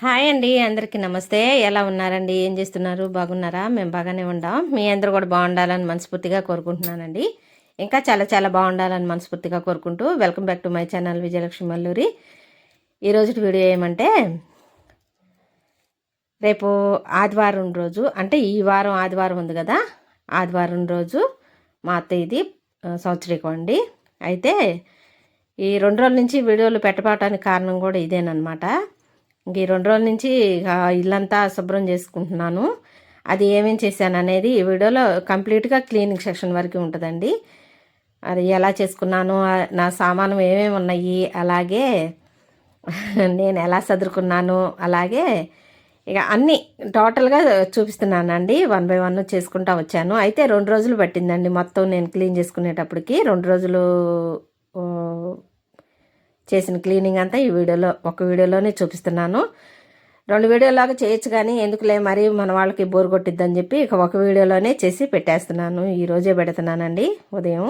Hi అండి అందరికీ నమస్తే. ఎలా ఉన్నారండి? ఏం చేస్తున్నారు? బాగున్నారా? మేము బాగానే ఉండాం. మీ అందరూ కూడా బాగుండాలని మనస్ఫూర్తిగా కోరుకుంటున్నానండి. ఇంకా చాలా చాలా బాగుండాలని మనస్ఫూర్తిగా కోరుకుంటూ welcome back to my channel Vijayalakshmi Malluri. ఈరోజు వీడియో ఏమంటే రేపు ఆదివారం రోజు అంటే ఈ వారం ఆదివారం ఉంది కదా? ఆదివారం రోజు మా అత్త ఇది ఆ, అండి. అయితే ఈ రెండు రోజుల నుంచి వీడియోలు పెట్టబడటానికి కారణం కూడా ఇదేనమాట ఇంక ఈ రెండు రోజుల నుంచి ఇల్లంతా శుభ్రం చేసుకుంటున్నాను. అది ఏమేం చేశాను అనేది ఈ వీడియోలో కంప్లీట్గా క్లీనింగ్ సెక్షన్ వరకు ఉంటుందండి. అది ఎలా చేసుకున్నాను నా సామానం ఏమేమి ఉన్నాయి అలాగే నేను ఎలా చదువుకున్నాను అలాగే ఇక అన్నీ టోటల్గా చూపిస్తున్నానండి. వన్ బై వన్ చేసుకుంటా వచ్చాను. అయితే రెండు రోజులు పట్టిందండి మొత్తం నేను క్లీన్ చేసుకునేటప్పటికి. రెండు రోజులు చేసిన క్లీనింగ్ అంతా ఈ వీడియోలో ఒక వీడియోలోనే చూపిస్తున్నాను. రెండు వీడియోలాగా చేయొచ్చు కానీ ఎందుకులే మరి మన వాళ్ళకి బోర్ కొట్టిద్దని చెప్పి ఇక ఒక వీడియోలోనే చేసి పెట్టేస్తున్నాను. ఈరోజే పెడుతున్నానండి ఉదయం.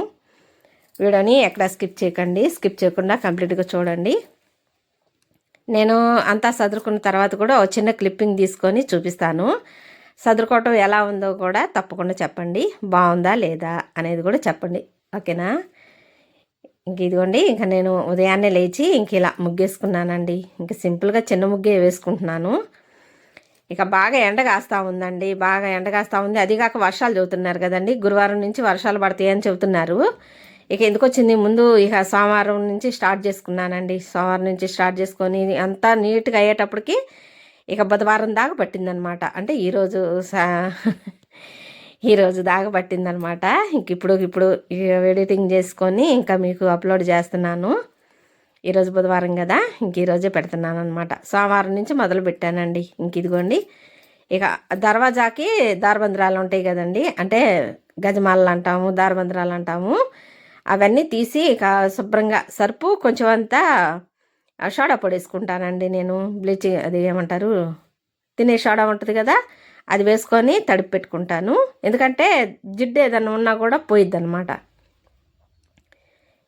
వీడియోని ఎక్కడ స్కిప్ చేయకండి స్కిప్ చేయకుండా కంప్లీట్గా చూడండి. నేను అంతా సదురుకున్న తర్వాత కూడా ఒక చిన్న క్లిప్పింగ్ తీసుకొని చూపిస్తాను. సదురుకోవటం ఎలా ఉందో కూడా తప్పకుండా చెప్పండి బాగుందా లేదా అనేది కూడా చెప్పండి. ఓకేనా? ఇంక ఇదిగోండి ఇంకా నేను ఉదయాన్నే లేచి ఇంక ఇలా ముగ్గేసుకున్నానండి. ఇంకా సింపుల్గా చిన్న ముగ్గే వేసుకుంటున్నాను. ఇక బాగా ఎండ కాస్తా ఉందండి బాగా ఎండ కాస్తా ఉంది. అది కాక వర్షాలు చెబుతున్నారు కదండి గురువారం నుంచి వర్షాలు పడతాయని చెబుతున్నారు. ఇక ఎందుకు వచ్చింది? ముందు ఇక సోమవారం నుంచి స్టార్ట్ చేసుకున్నానండి. సోమవారం నుంచి స్టార్ట్ చేసుకొని అంతా నీట్గా అయ్యేటప్పటికి ఇక బుధవారం దాకా పట్టిందనమాట. అంటే ఈరోజు సా ఈరోజు దాకా పట్టిందనమాట. ఇంక ఇప్పుడు ఇప్పుడు ఎడిటింగ్ చేసుకొని ఇంకా మీకు అప్లోడ్ చేస్తున్నాను. ఈరోజు బుధవారం కదా ఇంక ఈరోజే పెడుతున్నాను అనమాట సోమవారం నుంచి మొదలు పెట్టానండి. ఇంక ఇదిగోండి. ఇక దర్వాజాకి దారబంద్రాలు ఉంటాయి కదండి అంటే గజమాలలు అంటాము దారబంద్రాలు అంటాము. అవన్నీ తీసి ఇక శుభ్రంగా సర్పు కొంచెం అంతా సోడా పొడి వేసుకుంటానండి నేను. బ్లీచింగ్ అది ఏమంటారు తినే సోడా ఉంటుంది కదా అది వేసుకొని తడిపి పెట్టుకుంటాను. ఎందుకంటే జిడ్డు ఏదైనా ఉన్నా కూడా పోయిద్ది అనమాట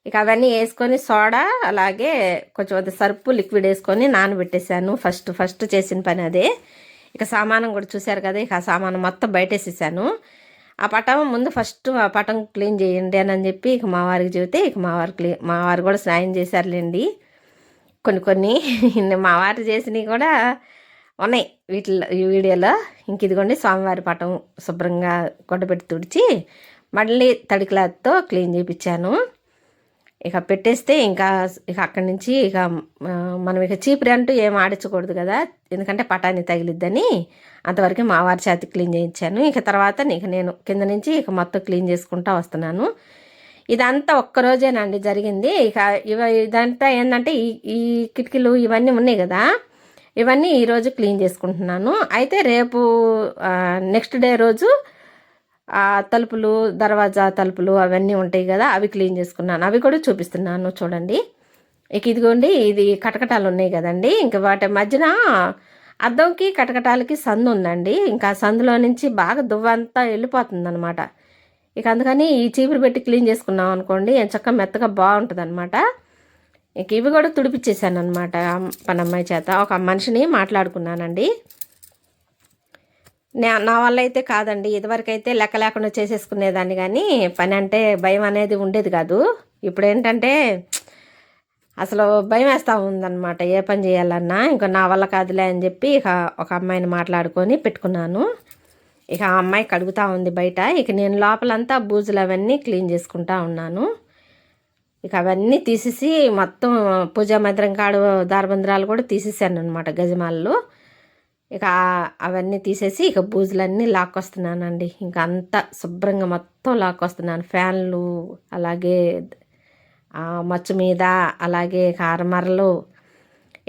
ఇక అవన్నీ వేసుకొని సోడా అలాగే కొంచెం అది సర్పు లిక్విడ్ వేసుకొని నానబెట్టేసాను ఫస్ట్ ఫస్ట్ చేసిన పని అదే. ఇక సామానం కూడా చూశారు కదా ఇక ఆ సామానం మొత్తం బయటేసేసాను. ఆ పటం ముందు ఫస్ట్ ఆ పటం క్లీన్ చేయండి అని చెప్పి ఇక మా వారికి చెబితే ఇక మా వారు క్లీ మా వారు కూడా సాయం చేశారులేండి. కొన్ని కొన్ని మా వారు చేసినవి కూడా ఉన్నాయి. వీటిలో ఈ వీడియోలో ఇంక ఇదిగోండి స్వామివారి పటం శుభ్రంగా గొడ్డపెట్టి తుడిచి మళ్ళీ తడి క్లాత్తో క్లీన్ చేయించాను ఇక పెట్టేస్తే ఇంకా ఇక అక్కడి నుంచి ఇక మనం ఇక చీపురి అంటూ ఏం ఆడించకూడదు కదా. ఎందుకంటే పటాన్ని తగిలిద్దని అంతవరకు మా వారి చేతి క్లీన్ చేయించాను. ఇక తర్వాత ఇక నేను కింద నుంచి ఇక మొత్తం క్లీన్ చేసుకుంటా వస్తున్నాను. ఇదంతా ఒక్కరోజేనండి జరిగింది. ఇక ఇవ ఇదంతా ఏంటంటే ఈ ఈ కిటికీలు ఇవన్నీ ఉన్నాయి కదా. ఇవన్నీ ఈరోజు క్లీన్ చేసుకుంటున్నాను. అయితే రేపు నెక్స్ట్ డే రోజు తలుపులు దర్వాజా తలుపులు అవన్నీ ఉంటాయి కదా అవి క్లీన్ చేసుకున్నాను. అవి కూడా చూపిస్తున్నాను చూడండి. ఇక ఇదిగోండి ఇది కటకటాలు ఉన్నాయి కదండి. ఇంకా వాటి మధ్యన అద్దంకి కటకటాలకి సందు ఉందండి. ఇంకా సందులో నుంచి బాగా దువ్వంతా వెళ్ళిపోతుంది అనమాట ఇక అందుకని ఈ చీపురు పెట్టి క్లీన్ చేసుకున్నాం అనుకోండి చక్కగా మెత్తగా బాగుంటుంది అనమాట ఇక ఇవి కూడా తుడిపిచ్చేసాను అనమాట పనమ్మాయి చేత. ఒక మనిషిని మాట్లాడుకున్నానండి. నా- నా వల్ల అయితే కాదండి. ఇదివరకైతే లెక్క లేకుండా చేసేసుకునేదాన్ని కానీ పని అంటే భయం అనేది ఉండేది కాదు. ఇప్పుడు ఏంటంటే అసలు భయం వేస్తూ ఉందన్నమాట. ఏ పని చేయాలన్నా ఇంకా నా వల్ల కాదులే అని చెప్పి ఇక ఒక అమ్మాయిని మాట్లాడుకొని పెట్టుకున్నాను. ఇక ఆ అమ్మాయి కడుగుతూ ఉంది బయట. ఇక నేను లోపలంతా బూజులు అవన్నీ క్లీన్ చేసుకుంటా ఉన్నాను. ఇక అవన్నీ తీసేసి మొత్తం పూజా మందిరం కాడు దారబంద్రాలు కూడా తీసేసాను అనమాట గజమాల్లో. ఇక అవన్నీ తీసేసి ఇక బూజులన్నీ లాక్కొస్తున్నానండి. ఇంకా అంతా శుభ్రంగా మొత్తం లాక్కొస్తున్నాను. ఫ్యాన్లు అలాగే మచ్చు మీద అలాగే కారమరలు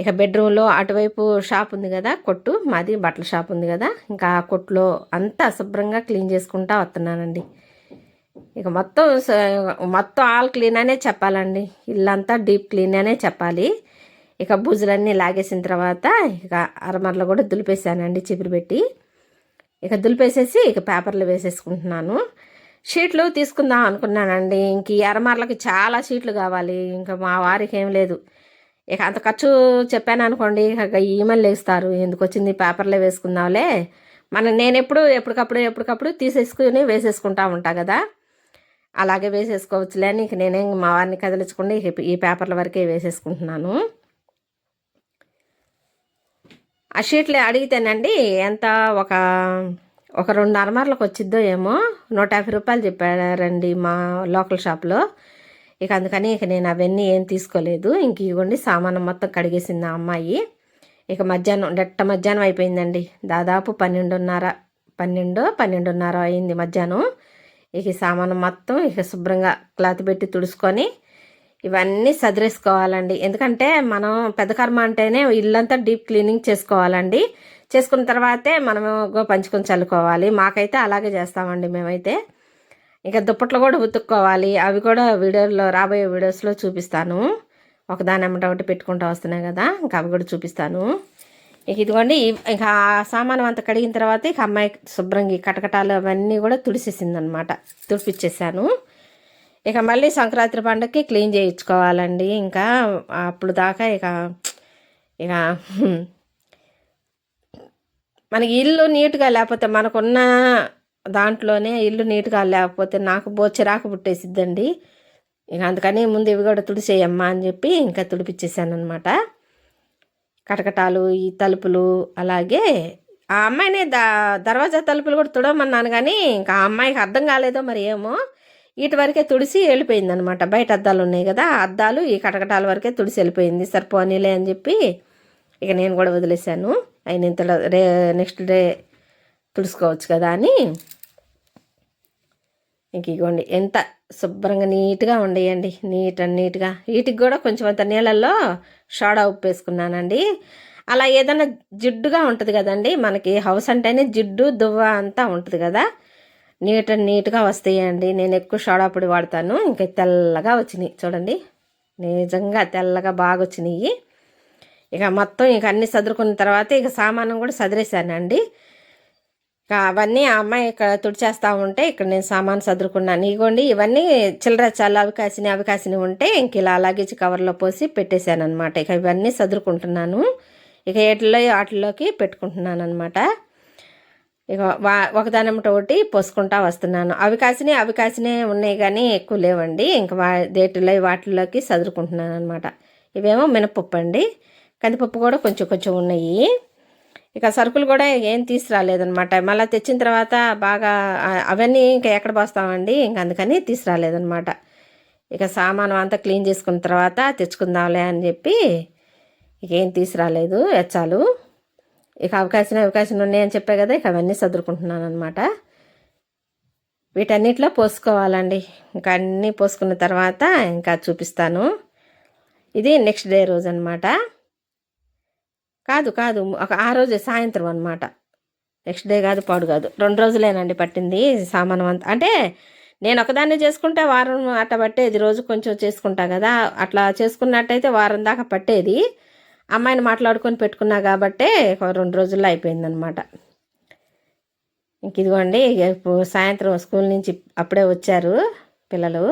ఇక బెడ్రూమ్లో అటువైపు షాప్ ఉంది కదా కొట్టు. మాది బట్టల షాప్ ఉంది కదా. ఇంకా ఆ కొట్టులో అంతా శుభ్రంగా క్లీన్ చేసుకుంటా వస్తున్నానండి. ఇక మొత్తం మొత్తం ఆల్ క్లీన్ అనే చెప్పాలండి. ఇల్లంతా డీప్ క్లీన్ అనే చెప్పాలి. ఇక బూజులన్నీ లాగేసిన తర్వాత ఇక అరమరలు కూడా దులిపేసానండి చిపురు పెట్టి. ఇక దులిపేసేసి ఇక పేపర్లు వేసేసుకుంటున్నాను. షీట్లు తీసుకుందాం అనుకున్నానండి. ఇంక ఈ అరమరలకి చాలా షీట్లు కావాలి. ఇంకా మా వారికి ఏం లేదు. ఇక అంత ఖర్చు చెప్పాను అనుకోండి. ఇక ఈమెయిల్ వేస్తారు ఎందుకు వచ్చింది? పేపర్లో వేసుకుందాంలే. మన నేను ఎప్పుడు ఎప్పటికప్పుడు ఎప్పటికప్పుడు తీసేసుకుని వేసేసుకుంటా ఉంటా కదా. అలాగే వేసేసుకోవచ్చులే అని ఇక నేనేం మా వారిని కదిలించకుండా ఈ పేపర్ల వరకే వేసేసుకుంటున్నాను. ఆ షీట్లు అడిగితేనండి ఎంత ఒక ఒక రెండు అరమార్లకు వచ్చిద్దో ఏమో నూట యాభై రూపాయలు చెప్పారండి మా లోకల్ షాప్లో. ఇక అందుకని ఇక నేను అవన్నీ ఏం తీసుకోలేదు. ఇంక ఇవ్వండి సామాను మొత్తం కడిగేసింది ఆ అమ్మాయి. ఇక మధ్యాహ్నం డెట్ట మధ్యాహ్నం అయిపోయిందండి. దాదాపు పన్నెండున్నర పన్నెండు పన్నెండున్నర అయింది మధ్యాహ్నం. ఇక సామాను మొత్తం ఇక శుభ్రంగా క్లాత్ పెట్టి తుడుచుకొని ఇవన్నీ సదిరేసుకోవాలండి. ఎందుకంటే మనం పెద్ద కర్మ అంటేనే ఇల్లంతా డీప్ క్లీనింగ్ చేసుకోవాలండి. చేసుకున్న తర్వాతే మనము పంచుకొని చల్లుకోవాలి. మాకైతే అలాగే చేస్తామండి మేమైతే. ఇంకా దుప్పట్లు కూడా ఉతుక్కోవాలి. అవి కూడా వీడియోలో రాబోయే వీడియోస్లో చూపిస్తాను. ఒకదాని ఒకటి పెట్టుకుంటూ వస్తున్నాయి కదా ఇంకా అవి కూడా చూపిస్తాను. ఇక ఇదిగోండి ఇవ్- ఇక ఆ సామానం అంతా కడిగిన తర్వాత ఇక అమ్మాయి శుభ్రంగా కటకటాలు అవన్నీ కూడా తుడిసేసింది అనమాట తుడిపిచ్చేసాను. ఇక మళ్ళీ సంక్రాంతి పండుగకి క్లీన్ చేయించుకోవాలండి. ఇంకా అప్పుడు దాకా ఇక ఇక మనకి ఇల్లు నీట్గా లేకపోతే మనకున్న దాంట్లోనే ఇల్లు నీట్గా లేకపోతే నాకు బో చిరాకు పుట్టేసిద్దండి. ఇక అందుకని ముందు ఇవి కూడా తుడిచేయమ్మా అని చెప్పి ఇంకా తుడిపిచ్చేసాను అనమాట కటకటాలు ఈ తలుపులు అలాగే ఆ అమ్మాయిని ద దర్వాజా తలుపులు కూడా తుడమన్నాను కానీ ఇంకా ఆ అమ్మాయికి అర్థం కాలేదో మరి ఏమో. వీటి వరకే తుడిసి వెళ్ళిపోయింది అనమాట బయట అద్దాలు ఉన్నాయి కదా అద్దాలు ఈ కటకటాల వరకే తుడిసి వెళ్ళిపోయింది. సరిపోనీలే అని చెప్పి ఇక నేను కూడా వదిలేశాను. అయిన ఇంతలో రే నెక్స్ట్ డే తుడుచుకోవచ్చు కదా అని. ఇంక ఇగోండి ఎంత శుభ్రంగా నీట్గా ఉండేయండి. నీట్ అండ్ నీట్గా. వీటికి కూడా కొంచెం అంత నీళ్ళల్లో షోడా ఉప్పు వేసుకున్నానండి అలా ఏదైనా జిడ్డుగా ఉంటుంది కదండి మనకి హౌస్ అంటేనే జిడ్డు దువ్వ అంతా ఉంటుంది కదా. నీట్ అండ్ నీట్గా వస్తాయండి. నేను ఎక్కువ షోడా పొడి వాడతాను. ఇంకా తెల్లగా వచ్చినాయి. చూడండి నిజంగా తెల్లగా బాగా వచ్చినాయి. ఇక మొత్తం ఇక అన్నీ సదురుకున్న తర్వాత ఇక సామానం కూడా సదిరేశానండి అవన్నీ ఆ అమ్మాయి ఇక్కడ తుడిచేస్తూ ఉంటే ఇక్కడ నేను సామాన్ సదురుకున్నాను. ఇగోండి ఇవన్నీ చిల్లర చాలా అవి కాసినవి అవి కాసినవి ఉంటే ఇంక ఇలా లగేజ్ కవర్లో పోసి పెట్టేశాను అనమాట ఇక ఇవన్నీ సదురుకుంటున్నాను. ఇక ఏటిలో వాటిలోకి పెట్టుకుంటున్నాను అనమాట ఇక వా ఒకదానమ్మట ఒకటి పోసుకుంటా వస్తున్నాను. అవి కాసినవి అవి కాసినవి ఉన్నాయి కానీ ఎక్కువ లేవండి. ఇంకా వా దేటిలో వాటిలోకి సదురుకుంటున్నాను అనమాట ఇవేమో మినపప్పు అండి. కందిపప్పు కూడా కొంచెం కొంచెం ఉన్నాయి. ఇక సరుకులు కూడా ఏం తీసుకురాలేదనమాట మళ్ళీ తెచ్చిన తర్వాత బాగా అవన్నీ ఇంకా ఎక్కడ పోస్తామండి? ఇంక అందుకని తీసుకురాలేదనమాట ఇక సామాను అంతా క్లీన్ చేసుకున్న తర్వాత తెచ్చుకుందాంలే అని చెప్పి ఇక ఏం తీసుకురాలేదు ఎచ్చాలు ఇక అవకాశం అవకాశం ఉన్నాయని చెప్పే కదా ఇక అవన్నీ సదురుకుంటున్నాను అనమాట వీటన్నిటిలో పోసుకోవాలండి. ఇంకా అన్నీ పోసుకున్న తర్వాత ఇంకా చూపిస్తాను. ఇది నెక్స్ట్ డే రోజు అనమాట కాదు కాదు. ఒక ఆ రోజే సాయంత్రం అనమాట నెక్స్ట్ డే కాదు పాడు కాదు. రెండు రోజులేనండి పట్టింది సామానం అంతా. అంటే నేను ఒకదాన్ని చేసుకుంటే వారం అట్ట పట్టేది. రోజు కొంచెం చేసుకుంటా కదా. అట్లా చేసుకున్నట్టయితే వారం దాకా పట్టేది. అమ్మాయిని మాట్లాడుకొని పెట్టుకున్నా కాబట్టే రెండు రోజుల్లో అయిపోయిందనమాట ఇంక ఇదిగోండి సాయంత్రం స్కూల్ నుంచి అప్పుడే వచ్చారు పిల్లలు.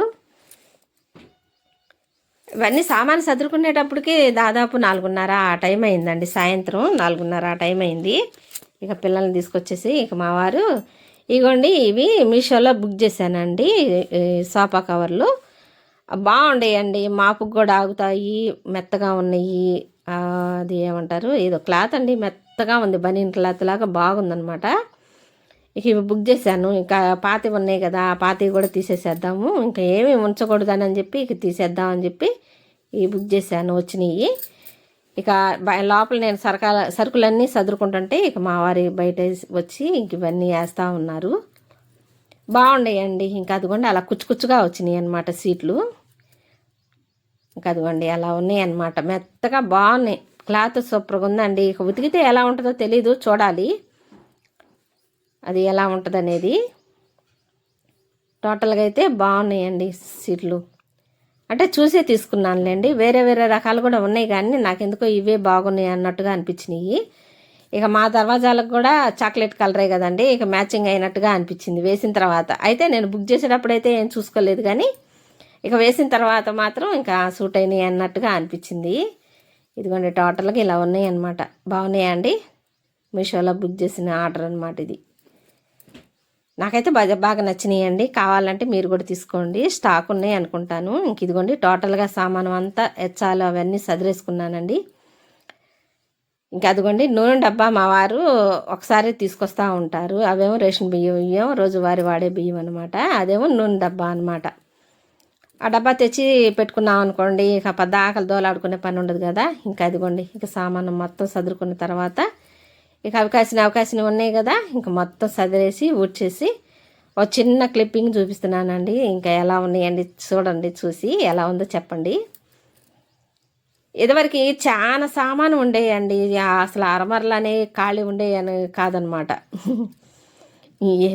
ఇవన్నీ సామాన్ సదురుకునేటప్పటికి దాదాపు నాలుగున్నర ఆ టైం అయిందండి. సాయంత్రం నాలుగున్నర ఆ టైం అయింది. ఇక పిల్లల్ని తీసుకొచ్చేసి ఇక మా వారు ఇగోండి ఇవి మీషోలో బుక్ చేశానండి సోఫా కవర్లు. బాగుండేయండి మాపుకు కూడా ఆగుతాయి మెత్తగా ఉన్నాయి. అది ఏమంటారు? ఏదో క్లాత్ అండి మెత్తగా ఉంది బనీన్ క్లాత్ లాగా బాగుందనమాట ఇక ఇవి బుక్ చేశాను. ఇంకా పాతవి ఉన్నాయి కదా ఆ పాతవి కూడా తీసేసేద్దాము. ఇంకా ఏమి ఉంచకూడదని చెప్పి ఇక తీసేద్దాం అని చెప్పి ఇవి బుక్ చేశాను వచ్చినాయి. ఇక లోపల నేను సరకాల సరుకులన్నీ సదురుకుంటుంటే ఇక మా వారి బయట వచ్చి ఇంక ఇవన్నీ వేస్తూ ఉన్నారు. బాగున్నాయండి ఇంకా అదిగోండి అలా కుచ్చుకుచ్చుగా వచ్చినాయి అనమాట సీట్లు. ఇంకా అదిగోండి అలా ఉన్నాయి అనమాట మెత్తగా బాగున్నాయి. క్లాత్ సూపర్గా ఉందండి. ఇక ఉతికితే ఎలా ఉంటుందో తెలీదు చూడాలి. అది ఎలా ఉంటుంది అనేది టోటల్గా అయితే బాగున్నాయండి సీట్లు. అంటే చూసే తీసుకున్నానులేండి వేరే వేరే రకాలు కూడా ఉన్నాయి కానీ నాకెందుకో ఇవే బాగున్నాయి అన్నట్టుగా అనిపించినాయి. ఇక మా దర్వాజాలకు కూడా చాక్లెట్ కలరే కదండి ఇక మ్యాచింగ్ అయినట్టుగా అనిపించింది వేసిన తర్వాత. అయితే నేను బుక్ చేసేటప్పుడు అయితే ఏం చూసుకోలేదు కానీ ఇక వేసిన తర్వాత మాత్రం ఇంకా సూట్ అయినాయి అన్నట్టుగా అనిపించింది. ఇదిగోండి టోటల్గా ఇలా ఉన్నాయి అన్నమాట. బాగున్నాయా అండి? మీషోలో బుక్ చేసిన ఆర్డర్ అనమాట ఇది. నాకైతే బాగా బాగా నచ్చినాయండి. కావాలంటే మీరు కూడా తీసుకోండి. స్టాక్ ఉన్నాయి అనుకుంటాను. ఇంక ఇదిగోండి టోటల్గా సామాను అంతా ఎచ్చాలు అవన్నీ సదిరేసుకున్నానండి. ఇంకా అదిగోండి నూనె డబ్బా మా వారు ఒకసారి తీసుకొస్తూ ఉంటారు. అవేమో రేషన్ బియ్యం బియ్యం రోజువారి వాడే బియ్యం అనమాట అదేమో నూనె డబ్బా అనమాట ఆ డబ్బా తెచ్చి పెట్టుకున్నాం అనుకోండి ఇక ఆకలి దోలాడుకునే పని ఉండదు కదా. ఇంకా అదిగోండి ఇక సామాను మొత్తం సదురుకున్న తర్వాత ఇక అవకాశం అవకాశం ఉన్నాయి కదా. ఇంకా మొత్తం సదిరేసి ఊడ్చేసి ఒక చిన్న క్లిప్పింగ్ చూపిస్తున్నానండి. ఇంకా ఎలా ఉన్నాయండి చూడండి చూసి ఎలా ఉందో చెప్పండి. ఇదివరకు చాలా సామాను ఉండేయండి. అసలు అరమరలు ఖాళీ ఉండేయని కాదనమాట.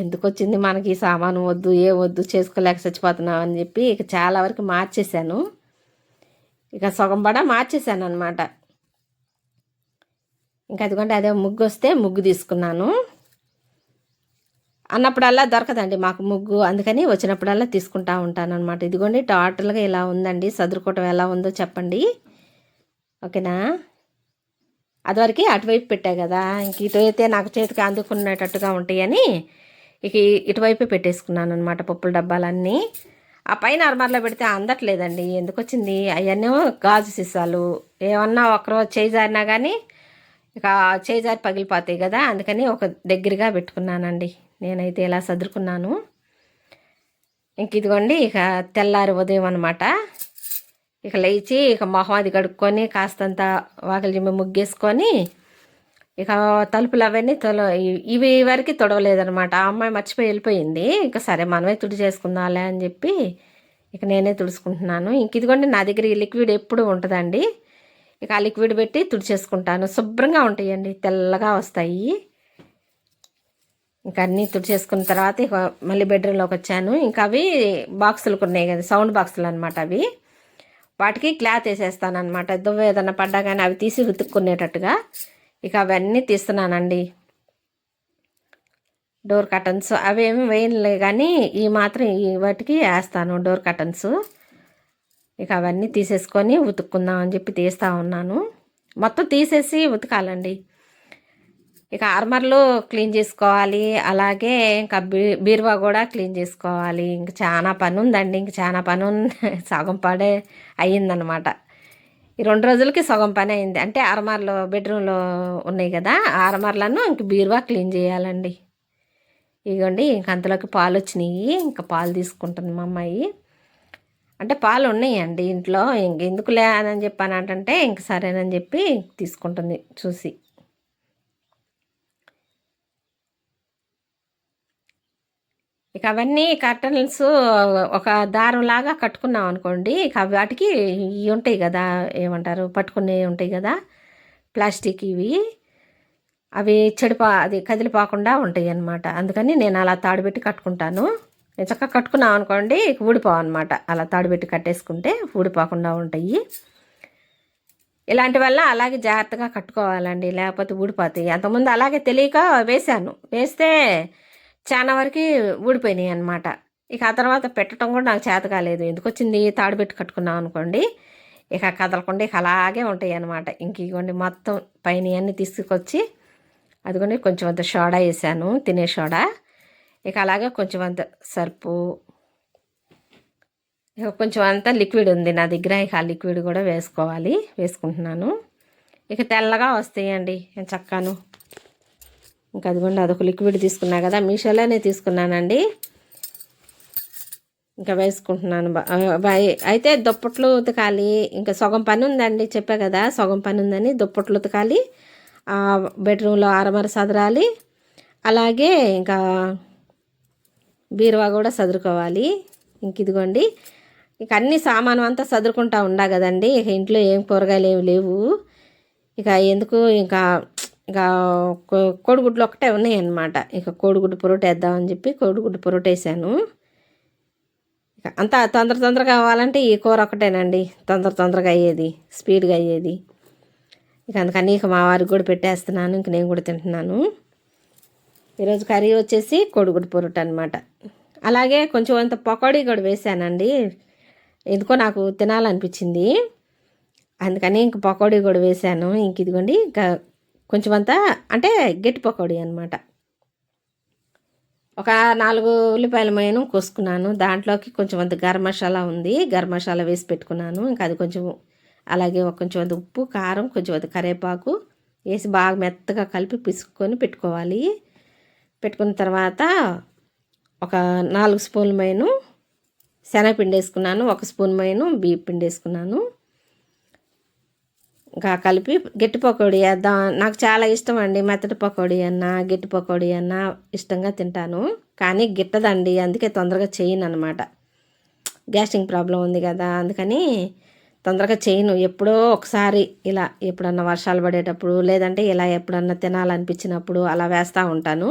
ఎందుకు వచ్చింది మనకి సామాను వద్దు ఏ వద్దు చేసుకోలేక చచ్చిపోతున్నాం అని చెప్పి ఇక చాలా వరకు మార్చేశాను. ఇక సగం పడ మార్చేశాను అనమాట ఇంకా అదిగోండి అదే ముగ్గు వస్తే ముగ్గు తీసుకున్నాను. అన్నప్పుడల్లా దొరకదండి మాకు ముగ్గు. అందుకని వచ్చినప్పుడల్లా తీసుకుంటా ఉంటాను అనమాట ఇదిగోండి టోటల్గా ఇలా ఉందండి. సదురుకోవటం ఎలా ఉందో చెప్పండి. ఓకేనా? అదివరకు అటువైపు పెట్టా కదా. ఇంక ఇటు అయితే నాకు చేతికి అందుకునేటట్టుగా ఉంటాయని ఇక ఇటువైపే పెట్టేసుకున్నాను అనమాట పప్పుల డబ్బాలన్నీ. ఆ పైన అర్మార్లో పెడితే అందట్లేదండి. ఎందుకు వచ్చింది అవన్నీ గాజు సీసాలు. ఏమన్నా ఒకరోజు చేయి జారినా కానీ ఇక చేజారి పగిలిపోతాయి కదా అందుకని ఒక దగ్గరగా పెట్టుకున్నానండి. నేనైతే ఇలా సదురుకున్నాను. ఇంక ఇదిగోండి ఇక తెల్లారి ఉదయం అనమాట ఇక లేచి ఇక మొహం అది కడుక్కొని కాస్తంత వాకిలి జిమ్మి ముగ్గేసుకొని ఇక తలుపులు అవన్నీ తొల ఇవి వరకు తొడవలేదనమాట ఆ అమ్మాయి మర్చిపోయి వెళ్ళిపోయింది. ఇక సరే మనమే తుడి చేసుకుందాంలే అని చెప్పి ఇక నేనే తుడుచుకుంటున్నాను. ఇంక ఇదిగోండి నా దగ్గర ఈ లిక్విడ్ ఎప్పుడు ఉంటుందండి. ఇక ఆ లిక్విడ్ పెట్టి తుడిచేసుకుంటాను. శుభ్రంగా ఉంటాయండి. తెల్లగా వస్తాయి. ఇంకా అన్నీ తుడిచేసుకున్న తర్వాత ఇక మళ్ళీ బెడ్రూమ్లోకి వచ్చాను. ఇంకా అవి బాక్సులు ఉన్నాయి కదా సౌండ్ బాక్సులు అనమాట అవి. వాటికి క్లాత్ వేసేస్తాను అనమాట దువ్వ ఏదైనా పడ్డా కానీ అవి తీసి ఉతుక్కునేటట్టుగా ఇక అవన్నీ తీస్తున్నానండి. డోర్ కటన్స్ అవేమి వేయలే కానీ ఈ మాత్రం ఈ వాటికి వేస్తాను డోర్ కటన్స్ ఇక అవన్నీ తీసేసుకొని ఉతుక్కుందాం అని చెప్పి తీస్తూ ఉన్నాను. మొత్తం తీసేసి ఉతకాలండి. ఇక ఆర్మర్లు క్లీన్ చేసుకోవాలి. అలాగే ఇంకా బీ బీరువా కూడా క్లీన్ చేసుకోవాలి. ఇంక చాలా పని ఉందండి ఇంక చాలా పని ఉంది సగం పడే అయ్యిందనమాట. ఈ రెండు రోజులకి సగం పని అయింది అంటే ఆర్మర్లు బెడ్రూమ్లో ఉన్నాయి కదా ఆర్మర్లను ఇంక బీరువా క్లీన్ చేయాలండి. ఇగోండి ఇంక అంతలోకి పాలు వచ్చినాయి ఇంకా పాలు తీసుకుంటుంది మా అమ్మాయి. అంటే పాలు ఉన్నాయండి ఇంట్లో. ఇంకెందుకులే అని చెప్పాను అంటే ఇంక సరేనని చెప్పి తీసుకుంటుంది చూసి. ఇక అవన్నీ కర్టన్స్ ఒక దారం లాగా కట్టుకున్నాం అనుకోండి ఇక వాటికి ఇవి ఉంటాయి కదా ఏమంటారు పట్టుకునేవి ఉంటాయి కదా ప్లాస్టిక్ ఇవి. అవి చెడిపా అది కదిలిపోకుండా ఉంటాయి అన్నమాట. అందుకని నేను అలా తాడు పెట్టి కట్టుకుంటాను. చక్కగా కట్టుకున్నాం అనుకోండి ఊడిపోవు అనమాట అలా తాడుబెట్టి కట్టేసుకుంటే ఊడిపోకుండా ఉంటాయి. ఇలాంటి వల్ల అలాగే జాగ్రత్తగా కట్టుకోవాలండి లేకపోతే ఊడిపోతాయి. అంతకుముందు అలాగే తెలియక వేశాను. వేస్తే చాలా వరకు ఊడిపోయినాయి అనమాట ఇక ఆ తర్వాత పెట్టడం కూడా నాకు చేత కాలేదు. ఎందుకు వచ్చింది? తాడుపెట్టి కట్టుకున్నాం అనుకోండి ఇక కదలకుండా ఇక అలాగే ఉంటాయి అనమాట ఇంక ఇవ్వండి మొత్తం పైన అన్నీ తీసుకొచ్చి అదిగోండి కొంచెం అంత సోడా వేసాను తినే సోడా. ఇక అలాగే కొంచెం అంత సర్పు ఇక కొంచెం అంత లిక్విడ్ ఉంది నా దగ్గర ఇక ఆ లిక్విడ్ కూడా వేసుకోవాలి వేసుకుంటున్నాను. ఇక తెల్లగా వస్తాయండి చక్కాను. ఇంకా అదిగోండి అదొక లిక్విడ్ తీసుకున్నా కదా మీషోలోనే తీసుకున్నానండి. ఇంకా వేసుకుంటున్నాను అయితే దుప్పట్లు ఉతకాలి ఇంకా సగం పని ఉందండి చెప్పా కదా సగం పని ఉందని దుప్పట్లు ఉతకాలి బెడ్రూమ్లో ఆరమర సదరాలి అలాగే ఇంకా బీరువా కూడా సదురుకోవాలి. ఇంక ఇదిగోండి. ఇక అన్ని సామాను అంతా సదురుకుంటా ఉండా కదండి. ఇక ఇంట్లో ఏం కూరగాయలు ఏమి లేవు. ఇక ఎందుకు ఇంకా ఇంకా కోడిగుడ్లు ఒకటే ఉన్నాయి అన్నమాట ఇక కోడిగుడ్డు పొరోట వేద్దామని చెప్పి కోడిగుడ్డు పొరోట వేసాను. ఇక అంతా తొందర తొందరగా కావాలంటే ఈ కూర ఒకటేనండి తొందర తొందరగా అయ్యేది. స్పీడ్గా అయ్యేది. ఇక అందుకని ఇక మా వారికి కూడా పెట్టేస్తున్నాను. ఇంక నేను కూడా తింటున్నాను. ఈరోజు కర్రీ వచ్చేసి కొడుగుడు పొరుట అనమాట అలాగే కొంచెం అంత పకోడీ కూడా వేసానండి. ఎందుకో నాకు తినాలనిపించింది. అందుకని ఇంక పకోడీ కూడా వేశాను ఇంక ఇదిగోండి ఇంకా కొంచెం అంతా అంటే గట్టి పకోడీ అనమాట ఒక నాలుగు ఉల్లిపాయల మేను కోసుకున్నాను. దాంట్లోకి కొంచెం అంత గరం మసాలా ఉంది. గరం మసాలా వేసి పెట్టుకున్నాను. ఇంకా అది కొంచెం అలాగే ఒక కొంచెం అంత ఉప్పు కారం కొంచెం అంత కరివేపాకు వేసి బాగా మెత్తగా కలిపి పిసుక్కొని పెట్టుకోవాలి. పెట్టుకున్న తర్వాత ఒక నాలుగు స్పూన్ల మైను శనగపిండి వేసుకున్నాను ఒక స్పూన్ మైను బియ్య పిండి వేసుకున్నాను. ఇంకా కలిపి గట్టి పకోడీ వేద్దాం. నాకు చాలా ఇష్టం అండి మెత్తటి పకోడీ అన్నా గట్టి పకోడీ అన్నా ఇష్టంగా తింటాను. కానీ గిట్టదండి అందుకే తొందరగా చేయను అనమాట గ్యాస్ట్రింగ్ ప్రాబ్లం ఉంది కదా అందుకని తొందరగా చేయను. ఎప్పుడో ఒకసారి ఇలా ఎప్పుడన్నా వర్షాలు పడేటప్పుడు లేదంటే ఇలా ఎప్పుడన్నా తినాలనిపించినప్పుడు అలా వేస్తూ ఉంటాను.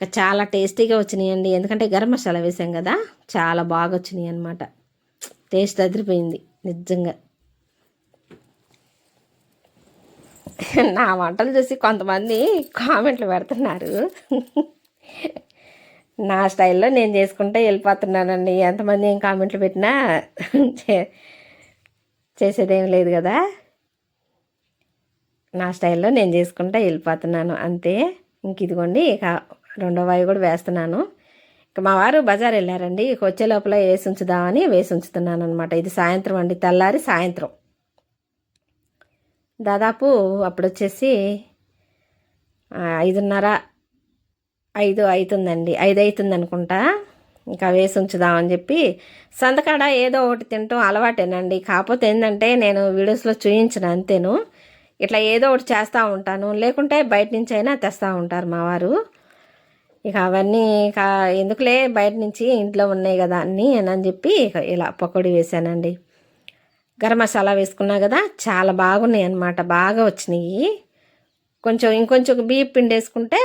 ఇంకా చాలా టేస్టీగా వచ్చినాయండి. ఎందుకంటే గరం మసాలా వేసాం కదా చాలా బాగా వచ్చినాయి అనమాట టేస్ట్ అదిరిపోయింది నిజంగా. నా వంటలు చూసి కొంతమంది కామెంట్లు పెడుతున్నారు. నా స్టైల్లో నేను చేసుకుంటే వెళ్ళిపోతున్నానండి. ఎంతమంది ఏం కామెంట్లు పెట్టినా చేసేదేం లేదు కదా. నా స్టైల్లో నేను చేసుకుంటా వెళ్ళిపోతున్నాను. అంతే. ఇంక ఇదిగోండి ఇక రెండో వాయి కూడా వేస్తున్నాను. ఇక మా వారు బజార్ వెళ్ళారండి. వచ్చే లోపల వేసి ఉంచుదామని వేసి ఉంచుతున్నాను అనమాట ఇది సాయంత్రం అండి. తెల్లారి సాయంత్రం. దాదాపు అప్పుడు వచ్చేసి ఐదున్నర ఐదు అవుతుందండి ఐదు అవుతుంది అనుకుంటా. ఇంకా వేసి ఉంచుదామని చెప్పి సంతకాడ ఏదో ఒకటి తింటాం అలవాటేనండి. కాకపోతే ఏంటంటే నేను వీడియోస్లో చూయించిన అంతేను. ఇట్లా ఏదో ఒకటి చేస్తూ ఉంటాను. లేకుంటే బయట నుంచి అయినా తెస్తూ ఉంటారు మా వారు. ఇక అవన్నీ ఇక ఎందుకులే బయట నుంచి ఇంట్లో ఉన్నాయి కదా అన్నీ అని చెప్పి ఇలా పకోడీ వేసానండి. గరం మసాలా వేసుకున్నా కదా చాలా బాగున్నాయి అన్నమాట బాగా వచ్చినాయి. కొంచెం ఇంకొంచెం బియ్యం పిండి వేసుకుంటే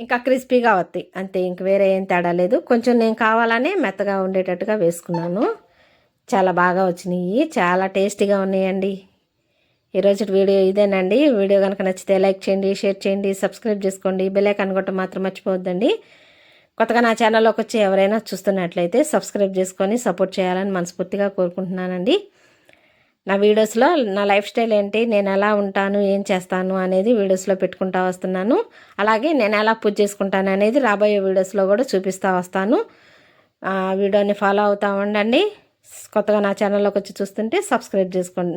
ఇంకా క్రిస్పీగా వస్తాయి అంతే ఇంక వేరే ఏం తేడా లేదు. కొంచెం నేను కావాలనే మెత్తగా ఉండేటట్టుగా వేసుకున్నాను. చాలా బాగా వచ్చినాయి చాలా టేస్టీగా ఉన్నాయండి. ఈరోజు వీడియో ఇదేనండి. వీడియో కనుక నచ్చితే లైక్ చేయండి షేర్ చేయండి సబ్స్క్రైబ్ చేసుకోండి. బెల్లైక్ అనుకోవటం మాత్రం మర్చిపోవద్దండి. కొత్తగా నా ఛానల్లోకి వచ్చి ఎవరైనా చూస్తున్నట్లయితే సబ్స్క్రైబ్ చేసుకొని సపోర్ట్ చేయాలని మనస్ఫూర్తిగా కోరుకుంటున్నానండి. నా వీడియోస్లో నా లైఫ్ స్టైల్ ఏంటి నేను ఎలా ఉంటాను ఏం చేస్తాను అనేది వీడియోస్లో పెట్టుకుంటా వస్తున్నాను. అలాగే నేను ఎలా పూజ చేసుకుంటాను అనేది రాబోయే వీడియోస్లో కూడా చూపిస్తూ వస్తాను. వీడియోని ఫాలో అవుతూ ఉండండి. కొత్తగా నా ఛానల్లోకి వచ్చి చూస్తుంటే సబ్స్క్రైబ్ చేసుకోండి.